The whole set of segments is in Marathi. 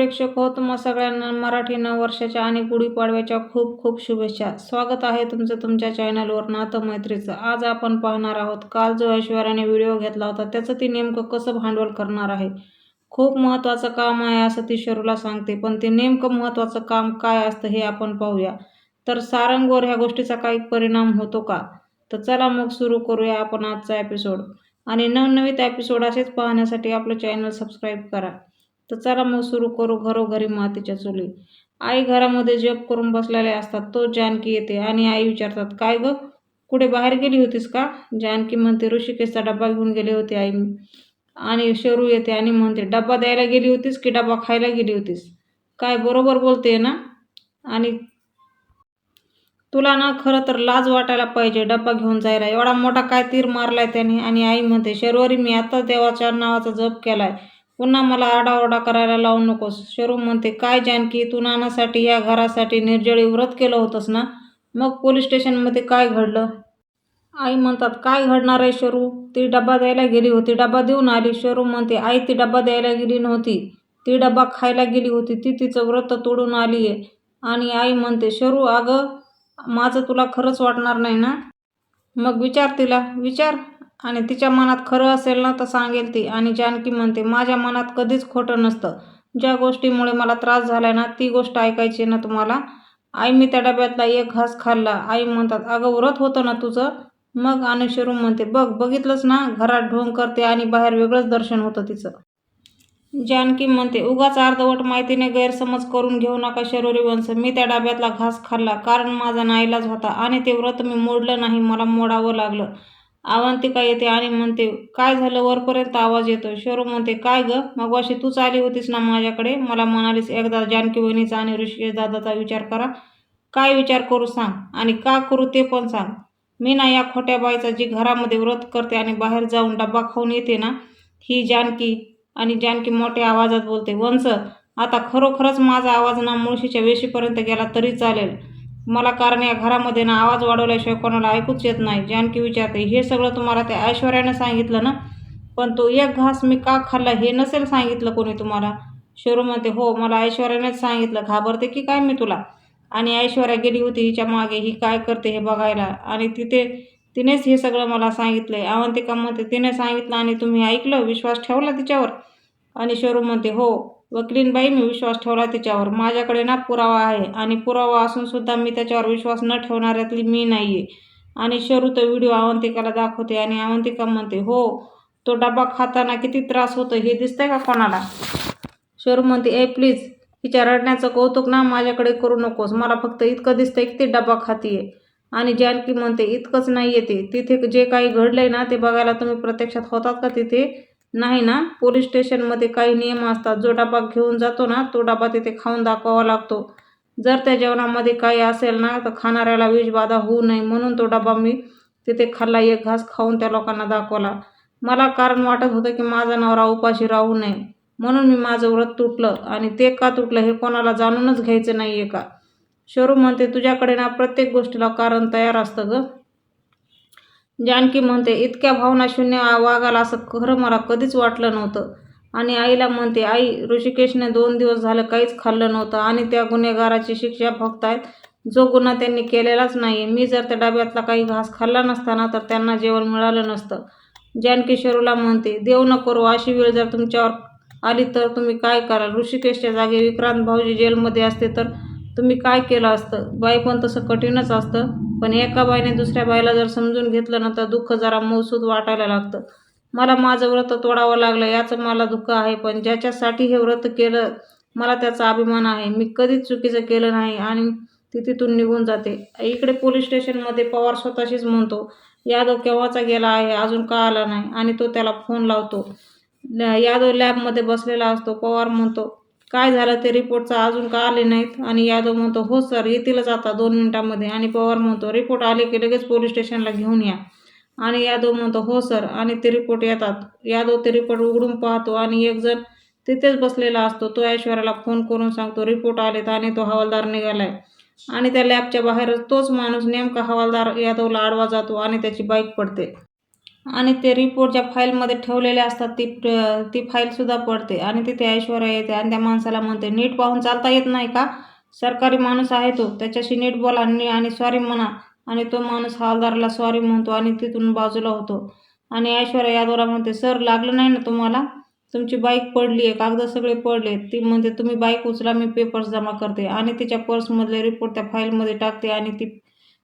प्रेक्षक हो तुम्हा सगळ्यांना मराठी नववर्षाच्या आणि गुढीपाडव्याच्या खूप खूप शुभेच्छा. स्वागत आहे तुमचं तुमच्या चॅनलवर नातं मैत्रीचं आज आपण पाहणार आहोत काल जो ऐश्वर्याने व्हिडिओ घेतला होता त्याचं ती नेमकं कसं भांडवल करणार आहे? खूप महत्त्वाचं काम आहे असं ती शरूला सांगते पण ते नेमकं महत्त्वाचं काम काय असतं हे आपण पाहूया. तर सारंगवर ह्या गोष्टीचा काही परिणाम होतो का? तर चला मग सुरू करूया आपण आजचा एपिसोड आणि नवनवीत एपिसोड असेच पाहण्यासाठी आपलं चॅनल सबस्क्राईब करा. तर चला मग सुरू करू घरोघरी मातीच्या चुली. आई घरामध्ये जप करून बसलेले असतात. तो जानकी येते आणि आई विचारतात काय ग? कुठे बाहेर गेली होतीस का? जानकी म्हणते ऋषिकेशचा डब्बा घेऊन गेले होते आई. आणि शरू येते आणि म्हणते डब्बा द्यायला गेली होतीस की डब्बा खायला गेली होतीस? काय बरोबर बोलते ना? आणि तुला ना खरं तर लाज वाटायला पाहिजे डब्बा घेऊन जायला. एवढा मोठा काय तीर मारलाय त्याने? आणि आई म्हणते शर्वरी मी आता देवाच्या नावाचा जप केलाय. पुन्हा मला आडाओरडा करायला लावू नकोस. शरू म्हणते काय जानकी तू नानासाठी या घरासाठी निर्जळी व्रत केलं होतंस ना? मग पोलीस स्टेशनमध्ये काय घडलं? आई म्हणतात काय घडणार आहे शरू? ती डबा द्यायला गेली होती. डबा देऊन आली. शरू म्हणते आई ती डबा द्यायला गेली नव्हती. ती डबा खायला गेली होती. ती तिचं व्रत तोडून आली आहे आणि आई म्हणते शरू अगं माझं तुला खरंच वाटणार नाही ना? मग विचार तिला विचार आणि तिच्या मनात खरं असेल ना तर सांगेल ती. आणि जानकी म्हणते माझ्या मनात कधीच खोटं नसतं. ज्या गोष्टीमुळे मला त्रास झाला ना ती गोष्ट ऐकायची ना तुम्हाला? आई मी त्या डब्यातला एक घास खाल्ला. आई म्हणतात अगं व्रत होतं ना तुझं? मग आणि म्हणते बघ बघितलंच ना? घरात ढोंग करते आणि बाहेर वेगळंच दर्शन होतं तिचं. जानकी म्हणते उगाच अर्धवट माहितीने गैरसमज करून घेऊ नका शरोरी वंश. मी त्या डब्यातला घास खाल्ला. कारण माझा नाईलाज होता आणि ते व्रत मी मोडलं नाही. मला मोडावं लागलं. अवंतिका येते आणि म्हणते काय झालं? वरपर्यंत आवाज येतो शोरू म्हणते काय ग? मग तूच आली होतीस ना माझ्याकडे? मला म्हणालीस एकदा जानकी वहिनीचा आणि ऋषिकेश दादाचा विचार करा. काय विचार करू सांग आणि का करू ते पण सांग. मी ना या खोट्या बाईचा जी घरामध्ये व्रत करते आणि बाहेर जाऊन डब्बा खाऊन येते ना ही जानकी आणि जानकी मोठ्या आवाजात बोलते वंस आता खरोखरच माझा आवाज ना मुळशीच्या वेशीपर्यंत गेला तरी चालेल. मला कारण या घरामध्ये ना आवाज वाढवल्याशिवाय कोणाला ऐकूच येत नाही. जानकी विचारते हे सगळं तुम्हाला त्या ऐश्वर्यानं सांगितलं ना? पण तो एक घास मी का खाल्ला हे नसेल सांगितलं कोणी तुम्हाला? शरू म्हणते हो मला ऐश्वर्यानेच सांगितलं. घाबरते की काय मी तुला? आणि ऐश्वर्या गेली होती हिच्या मागे. ही काय करते हे बघायला? आणि तिथे तिनेच हे सगळं मला सांगितलं आहे अवंतिका म्हणते तिने सांगितलं आणि तुम्ही ऐकलं? विश्वास ठेवला तिच्यावर? आणि शरू म्हणते हो वकिलींबाई मी विश्वास ठेवला तिच्यावर. माझ्याकडे ना पुरावा आहे आणि पुरावा असूनसुद्धा मी त्याच्यावर विश्वास न ठेवणाऱ्यातली मी नाही आहे आणि शरू तो व्हिडिओ अवंतिकाला दाखवते आणि अवंतिका म्हणते हो तो डबा खाताना किती त्रास होतो हे दिसतंय का कोणाला? शरू म्हणते ए प्लीज तिच्या रडण्याचं कौतुक ना माझ्याकडे करू नकोस. मला फक्त इतकं दिसतंय की ती डबा खातीये. आणि जानकी म्हणते इतकंच नाही येते तिथे जे काही घडलंय ना ते बघायला तुम्ही प्रत्यक्षात होतात का तिथे? नाही ना? पोलीस स्टेशनमध्ये काही नियम असतात. जो डबा घेऊन जातो ना तो डबा तिथे खाऊन दाखवावा लागतो. जर त्या जेवणामध्ये काही असेल ना तर खाणाऱ्याला विषबाधा होऊ नये. म्हणून तो डबा मी तिथे खाल्ला. एक घास खाऊन त्या लोकांना दाखवला. मला कारण वाटत होतं की माझा नवरा उपाशी राहू नये. म्हणून मी माझं व्रत तुटलं. आणि ते का तुटलं हे कोणाला जाणूनच घ्यायचं नाही आहे का? शरू म्हणते तुझ्याकडे ना प्रत्येक गोष्टीला कारण तयार असतं गं. जानकी म्हणते इतक्या भावनाशून्य वागाला असं खरं मला कधीच वाटलं नव्हतं. आणि आईला म्हणते आई ऋषिकेशने दोन दिवस झालं काहीच खाल्लं नव्हतं आणि त्या गुन्हेगाराची शिक्षा भोगतायत. जो गुन्हा त्यांनी केलेलाच नाही मी जर त्या डब्यातला काही घास खाल्ला नसताना तर त्यांना जेवण मिळालं नसतं. जानकी शरूला म्हणते देव न करू अशी वेळ जर तुमच्यावर आली तर तुम्ही काय कराल ऋषिकेशच्या जागी विक्रांत भाऊजी जेलमध्ये असते तर तुम्ही काय केलं असतं? बाई पण तसं कठीणच असतं. पण एका बाईने दुसऱ्या बाईला जर समजून घेतलं ना तर दुःख जरा मौसूद वाटायला लागतं. मला माझं व्रत तोडावं लागलं याचं मला दुःख आहे पण ज्याच्यासाठी हे व्रत केलं मला त्याचा अभिमान आहे. मी कधीच चुकीचं केलं नाही आणि ती तिथून निघून जाते. इकडे पोलीस स्टेशनमध्ये पवार स्वतःशीच म्हणतो यादव केव्हाचा गेला आहे? अजून का आला नाही? आणि तो त्याला फोन लावतो. यादव लॅबमध्ये बसलेला असतो. पवार म्हणतो काय झालं ते रिपोर्टचा अजून का आले नाहीत? आणि यादव म्हणतो हो सर येतीलच आता दोन मिनिटांमध्ये. आणि पवार म्हणतो रिपोर्ट आले की लगेच पोलीस स्टेशनला घेऊन या. आणि यादव म्हणतो हो सर आणि ते रिपोर्ट येतात. यादव ते रिपोर्ट उघडून पाहतो आणि एक जण तिथेच बसलेला असतो. तो ऐश्वर्याला फोन करून सांगतो रिपोर्ट आलेत आणि तो हवालदार निघालाय. आणि त्या लॅबच्या बाहेरच तोच माणूस नेमका हवालदार यादवला आडवा जातो आणि त्याची बाईक पडते. आणि ते रिपोर्ट ज्या फाईलमध्ये ठेवलेले असतात ती ती फाईलसुद्धा पडते. आणि तिथे ऐश्वर्या येते आणि त्या माणसाला म्हणते नीट पाहून चालता येत नाही का? सरकारी माणूस आहे तो. त्याच्याशी नीट बोला. नी आणि सॉरी म्हणा. आणि तो माणूस हवालदाराला सॉरी म्हणतो आणि तिथून बाजूला होतो. आणि ऐश्वर्या यादवला म्हणते सर लागलं नाही ना तुम्हाला? तुमची बाईक पडली आहे कागद सगळे पडले ती म्हणते तुम्ही बाईक उचला मी पेपर्स जमा करते. आणि तिच्या पर्समधले रिपोर्ट त्या फाईलमध्ये टाकते आणि ती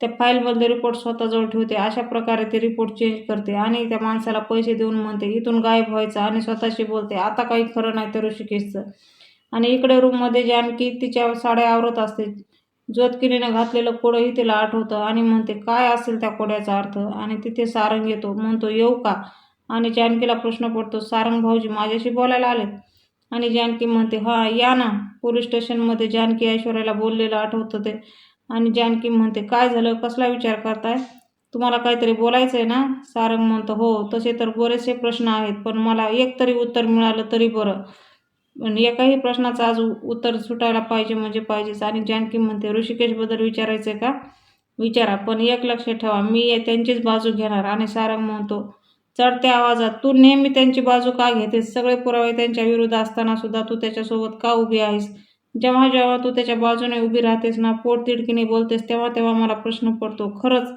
त्या फाईलमधले रिपोर्ट स्वतःजवळ ठेवते अशा प्रकारे ते रिपोर्ट चेंज करते आणि त्या माणसाला पैसे देऊन म्हणते इथून गायब व्हायचं आणि स्वतःशी बोलते आता काही खरं नाही तर ऋषिकेशचं. आणि इकडे रूममध्ये जानकी तिच्या साड्या आवरत असते ज्योतकिनीनं घातलेलं कोडंही तिला आठवतं आणि म्हणते काय असेल त्या कोड्याचा अर्थ? आणि तिथे सारंग येतो म्हणतो येऊ का? आणि जानकीला प्रश्न पडतो सारंग भाऊजी माझ्याशी बोलायला आलेत? आणि जानकी म्हणते हां या ना. पोलीस स्टेशनमध्ये जानकी ऐश्वर्याला बोललेलं आठवतं ते आणि जानकी म्हणते काय झालं? कसला विचार करताय? तुम्हाला काहीतरी बोलायचं आहे ना? सारंग म्हणतो हो तसे तर बरेचसे प्रश्न आहेत पण मला एक तरी उत्तर मिळालं तरी बरं. पण एकाही प्रश्नाचं आज उत्तर सुटायला पाहिजे म्हणजे पाहिजेच. आणि जानकी म्हणते ऋषिकेशबद्दल विचारायचं आहे का? विचारा पण एक लक्ष ठेवा मी त्यांचीच बाजू घेणार. आणि सारंग म्हणतो चढत्या आवाजात तू नेहमी त्यांची बाजू का घेतेस? सगळे पुरावे त्यांच्या विरुद्ध असताना सुद्धा तू त्याच्यासोबत का उभी आहेस? जेव्हा जेव्हा तू त्याच्या बाजूने उभी राहतेस ना पोट तिडकीने बोलतेस तेव्हा तेव्हा मला प्रश्न पडतो खरंच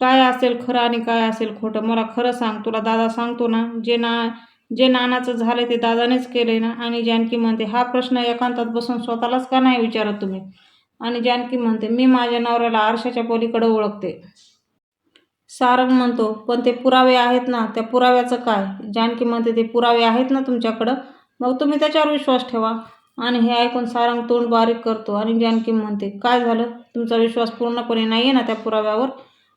काय असेल खरं आणि काय असेल खोटं? मला खरं सांग तुला दादा सांगतो ना जे ना जे नानाचं झालं ते दादानेच केले ना. आणि जानकी म्हणते हा प्रश्न एकांतात बसून स्वतःलाच का नाही विचारत तुम्ही? आणि जानकी म्हणते मी माझ्या नवऱ्याला आरशाच्या पलीकडे ओळखते. सारंग म्हणतो पण ते पुरावे आहेत ना त्या पुराव्याचं काय? जानकी म्हणते ते पुरावे आहेत ना तुमच्याकडं? मग तुम्ही त्याच्यावर विश्वास ठेवा. आणि हे ऐकून सारंग तोंड बारीक करतो. आणि जानकी म्हणते काय झालं? तुमचा विश्वास पूर्णपणे नाही आहे ना त्या पुराव्यावर?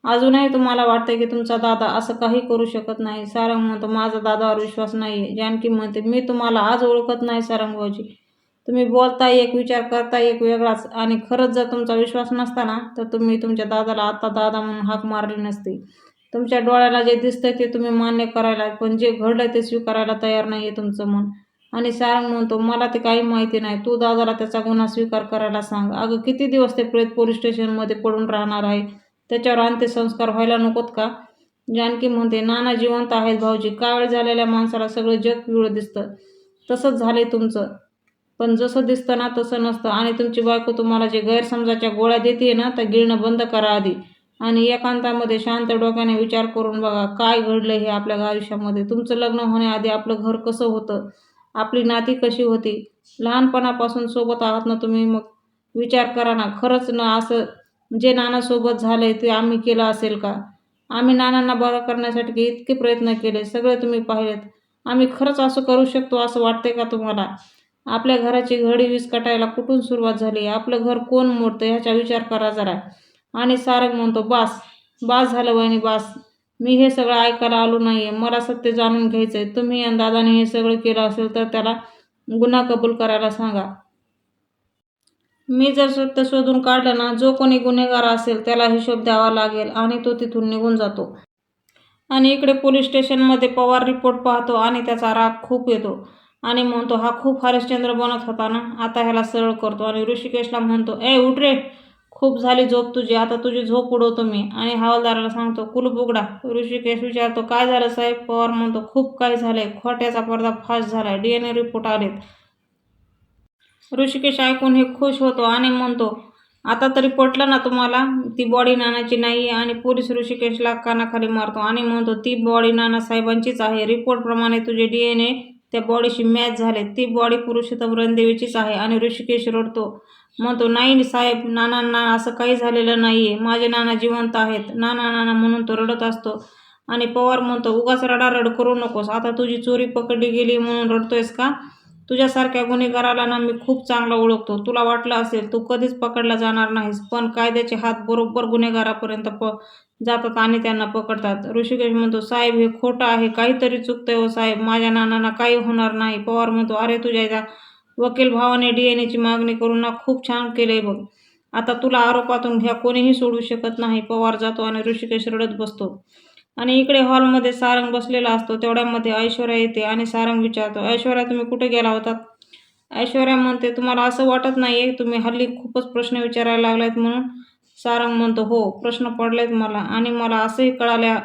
अजूनही तुम्हाला वाटतं की तुमचा दादा असं काही करू शकत नाही. सारंग म्हणतो माझा दादावर विश्वास नाही आहे जानकी म्हणते मी तुम्हाला आज ओळखत नाही सारंग भाऊजी. तुम्ही बोलता एक विचार करता एक वेगळाच. आणि खरंच जर तुमचा विश्वास नसता ना तर तुम्ही तुमच्या दादाला आता दादा म्हणून हाक मारली नसती. तुमच्या डोळ्याला जे दिसतंय ते तुम्ही मान्य करायला पण जे घडलं ते स्वीकारायला तयार नाही आहे तुमचं मन. आणि सारंग म्हणतो मला ते काही माहिती नाही. तू दादाला त्याचा गुन्हा स्वीकार करायला सांग. अगं किती दिवस ते प्रेत पोलीस स्टेशनमध्ये पडून राहणार आहे? त्याच्यावर अंत्यसंस्कार व्हायला नकोत का? जानकी म्हणते नाना जिवंत आहेत भाऊजी. कावेळ झालेल्या माणसाला सगळं जग पिवळं दिसतं? तसंच झाले तुमचं. पण जसं दिसतं ना तसं नसतं. आणि तुमची बायको तुम्हाला जे गैरसमजाच्या गोळ्या देते ना त्या गिळणं बंद करा आधी. आणि एकांतामध्ये शांत डोक्याने विचार करून बघा काय घडलं हे आपल्या आयुष्यामध्ये? तुमचं लग्न होण्याआधी आपलं घर कसं होतं? आपली नाती कशी होती? लहानपणापासून सोबत आहात ना तुम्ही? मग विचार करा ना खरंच ना असं जे नानासोबत झालंय ते आम्ही केलं असेल का? आम्ही नानांना बरं करण्यासाठी इतके प्रयत्न केले सगळे तुम्ही पाहिलेत. आम्ही खरंच असं करू शकतो असं वाटते का तुम्हाला? आपल्या घराची घडी विस्कटायला कुठून सुरुवात झाली? आपलं घर कोण मोडतं? ह्याचा विचार करा जरा. आणि सारंग म्हणतो बास बास झालं वहिनी बास. मी हे सगळं ऐकायला आलो नाही आहे मला सत्य जाणून घ्यायचं आहे तुम्ही आणि दादाने हे सगळं केलं असेल तर त्याला गुन्हा कबूल करायला सांगा. मी जर सत्य शोधून काढलं ना जो कोणी गुन्हेगार असेल त्याला हिशोब द्यावा लागेल आणि तो तिथून निघून जातो. आणि इकडे पोलीस स्टेशनमध्ये पवार रिपोर्ट पाहतो आणि त्याचा राग खूप येतो. आणि म्हणतो हा खूप हरिश्चंद्र बनत होता ना आता ह्याला सरळ करतो. आणि ऋषिकेशला म्हणतो ए उठ रे खूप झाली झोप तुझी आता तुझी झोप उडवतो मी. आणि हवालदाराला सांगतो कुलूप उघडा ऋषिकेश विचारतो काय झालं साहेब? पवार म्हणतो खूप काही झालंय. खोट्याचा पडदा फास्ट झालाय. डी एन ए रिपोर्ट आलेत. ऋषिकेश ऐकून हे खुश होतो आणि म्हणतो आता तरी पटलं ना तुम्हाला? ती बॉडी नानाची नाही आहे आणि पोलीस ऋषिकेशला कानाखाली मारतो. आणि म्हणतो ती बॉडी नाना साहेबांचीच आहे. रिपोर्टप्रमाणे तुझे डी एन ए त्या बॉडीशी मॅच झाले. ती बॉडी पुरुषोत्तम रणदेवीचीच आहे. आणि ऋषिकेश रडतो म्हणतो नाही साहेब नानांना असं काही झालेलं नाही आहे माझे नाना जिवंत आहेत. नाना नाना म्हणून तो रडत असतो आणि पवार म्हणतो उगाच रडारड करू नकोस. आता तुझी चोरी पकडली गेली म्हणून रडतोयस का? तुझ्यासारख्या गुन्हेगाराला ना मी खूप चांगला ओळखतो. तुला वाटलं असेल तू कधीच पकडला जाणार नाहीस पण कायद्याचे हात बरोबर गुन्हेगारापर्यंत प जातात आणि त्यांना पकडतात. ऋषिकेश म्हणतो साहेब हे खोटं आहे. काहीतरी चुकतंय हो साहेब. माझ्या नानांना काही होणार नाही. पवार म्हणतो अरे तुझ्या वकील भावाने डी एन एची मागणी करून ना खूप छान केलंय बघ. आता तुला आरोपातून घ्या कोणीही सोडू शकत नाही. पवार जातो आणि ऋषिकेश रडत बसतो. आणि इकडे हॉलमध्ये सारंग बसलेला असतो तेवढ्यामध्ये ऐश्वर्या येते आणि सारंग विचारतो ऐश्वर्या तुम्ही कुठे गेला होतात ऐश्वर्या म्हणते तुम्हाला असं वाटत नाही आहे तुम्ही हल्ली खूपच प्रश्न विचारायला लागलायत म्हणून. सारंग म्हणतो हो प्रश्न पडलेत मला आणि मला असंही कळाल्या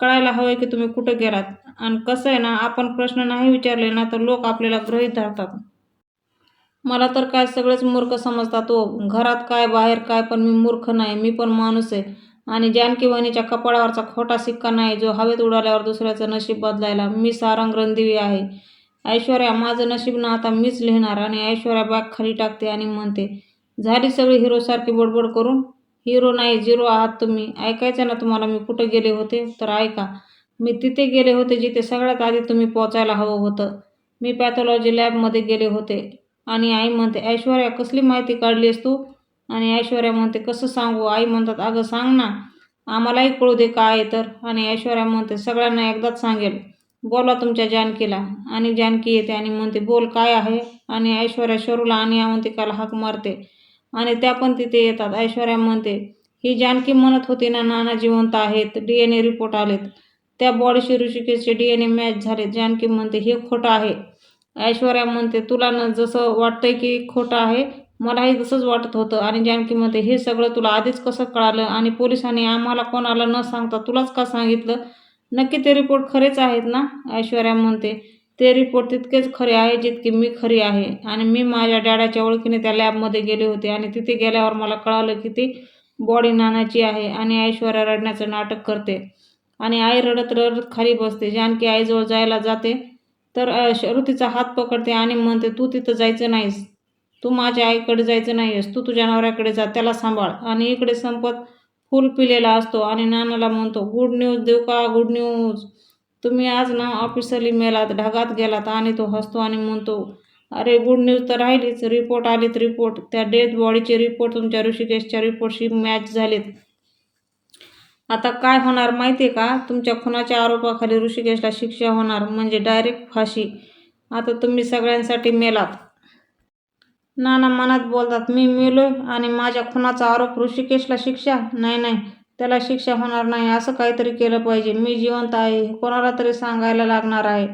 कळायला हवं की तुम्ही कुठं गेलात. आणि कसं आहे ना आपण प्रश्न नाही विचारले ना तर लोक आपल्याला गृहीत धरतात. मला तर काय सगळेच मूर्ख समजतात हो घरात काय बाहेर काय पण मी मूर्ख नाही मी पण माणूस आहे. आणि जानकी वहिनीच्या कपाळावरचा खोटा सिक्का नाही जो हवेत उडाल्यावर दुसऱ्याचं नशीब बदलायला मी सारंग रणदिवी आहे. ऐश्वर्या माझं नशीब ना आता मीच लिहिणार आणि ऐश्वर्या बॅग खाली टाकते आणि म्हणते झाली सगळी हिरोसारखी बडबड करून? हिरो नाही झिरो आहात तुम्ही. ऐकायचं ना तुम्हाला मी कुठं गेले होते? तर ऐका. मी तिथे गेले होते जिथे सगळ्यात आधी तुम्ही पोचायला हवं होतं. मी पॅथॉलॉजी लॅबमध्ये गेले होते. आणि आई म्हणते ऐश्वर्या कसली माहिती काढलीस तू? आणि ऐश्वर्या म्हणते कसं सांगू? आई म्हणतात अगं सांग ना. आम्हालाही कळू दे काय आहे तर. आणि ऐश्वर्या म्हणते सगळ्यांना एकदाच सांगेल. बोला तुमच्या जानकीला. आणि जानकी येते आणि म्हणते बोल काय आहे? आणि ऐश्वर्या शरूला आणि अवंतिकाला हाक मारते. आणि त्या पण तिथे येतात. ऐश्वर्या म्हणते ही जानकी म्हणत होती ना नाना जिवंत आहेत. डी एन ए रिपोर्ट आलेत. त्या बॉडीशी ऋषिकेशचे डी एन ए मॅच झाले जानकी म्हणते हे खोटं आहे. ऐश्वर्या म्हणते तुला न जसं वाटतंय की खोटं आहे मलाही तसंच वाटत होतं. आणि जानकी म्हणते हे सगळं तुला आधीच कसं कळालं? आणि पोलिसांनी आम्हाला कोणाला न सांगता तुलाच का सांगितलं? नक्की ते रिपोर्ट खरेच आहेत ना? ऐश्वर्या म्हणते ते रिपोर्ट तितकेच खरे आहे जितके मी खरी आहे. आणि मी माझ्या डॅडाच्या ओळखीने त्या लॅबमध्ये गेले होते. आणि तिथे गेल्यावर मला कळालं की ती बॉडी नानाची आहे. आणि ऐश्वर्या रडण्याचं नाटक करते. आणि आई रडत रडत खाली बसते. जानकी आईजवळ जायला जाते. तर अ, श्रुतीचा हात पकडते आणि म्हणते तू तिथं जायचं नाहीस. तू माझ्या आईकडे जायचं नाहीस. तू तुझ्या नवऱ्याकडे जा. त्याला सांभाळ. आणि इकडे संपत फुल पिलेला असतो आणि नानाला म्हणतो गुड न्यूज देऊ का? Good news. तुम्ही आज ना ऑफिसली मेलात ढगात गेलात आणि तो हसतो आणि म्हणतो अरे गुड न्यूज तर राहिलीच. रिपोर्ट आलीत रिपोर्ट. त्या डेथ बॉडीचे रिपोर्ट तुमच्या ऋषिकेशच्या रिपोर्टशी मॅच झालेत. आता काय होणार माहिती आहे का? तुमच्या खुनाच्या आरोपाखाली ऋषिकेशला शिक्षा होणार म्हणजे डायरेक्ट फाशी. आता तुम्ही सगळ्यांसाठी मेलात. नाना मनात बोलतात मी मेलोय आणि माझ्या खुनाचा आरोप ऋषिकेशला शिक्षा? नाही नाही त्याला शिक्षा होणार नाही. असं काहीतरी केलं पाहिजे. मी जिवंत आहे कोणाला तरी सांगायला लागणार आहे.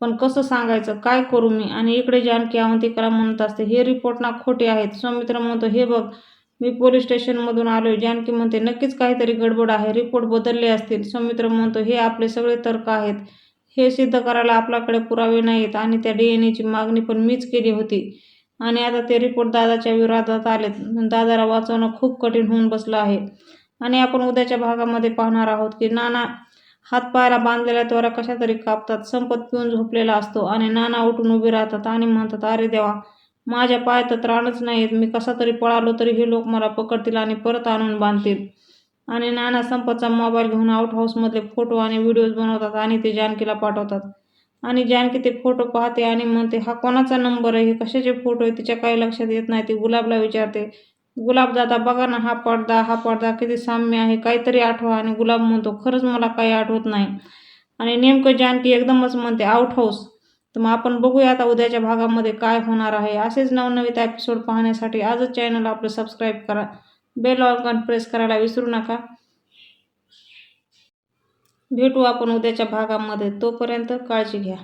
पण कसं सांगायचं? काय करू मी? आणि इकडे जानकी अवंतिकाला म्हणत असते हे रिपोर्ट ना खोटे आहेत. सौमित्र म्हणतो हे बघ मी पोलीस स्टेशनमधून आलोय. जानकी म्हणते नक्कीच काहीतरी गडबड आहे. रिपोर्ट बदलले असतील. सौमित्र म्हणतो हे आपले सगळे तर्क आहेत. हे सिद्ध करायला आपल्याकडे पुरावे नाहीत आणि त्या डी एन एची मागणी पण मीच केली होती. आणि आता ते रिपोर्ट दादाच्या विरोधात आलेत. दादाला वाचवणं खूप कठीण होऊन बसलं आहे. आणि आपण उद्याच्या भागामध्ये पाहणार आहोत की नाना हातपायाला बांधलेल्या त्वरा कशा तरी कापतात. संपत पिऊन झोपलेला असतो आणि नाना उठून उभे राहतात आणि म्हणतात अरे देवा माझ्या पायात तर त्राणच नाहीत मी कसा तरी पळालो तरी हे लोक मला पकडतील आणि परत आणून बांधतील. आणि नाना संपतचा मोबाईल घेऊन आउट हाऊसमधले फोटो आणि व्हिडिओज बनवतात आणि ते जानकीला पाठवतात. आणि जानकी ते फोटो पाहते आणि म्हणते हा कोणाचा नंबर आहे? हे कशाचे फोटो आहे? तिच्या काही लक्षात येत नाही. ती गुलाबला विचारते. गुलाब दादा बघा ना हा पडदा हा पडदा किती साम्य आहे. काहीतरी आठवा. आणि गुलाब म्हणतो खरंच मला काही आठवत नाही. आणि नेमकं जानकी एकदमच म्हणते आउट हाऊस तर मग आपण बघूया आता उद्याच्या भागामध्ये काय होणार आहे. असेच नवनवीत एपिसोड पाहण्यासाठी आजच चॅनल आपलं सबस्क्राईब करा. बेल ऑलकॉन प्रेस करायला विसरू नका. भेटू आपण उद्याच्या भागामध्ये. तोपर्यंत काळजी घ्या.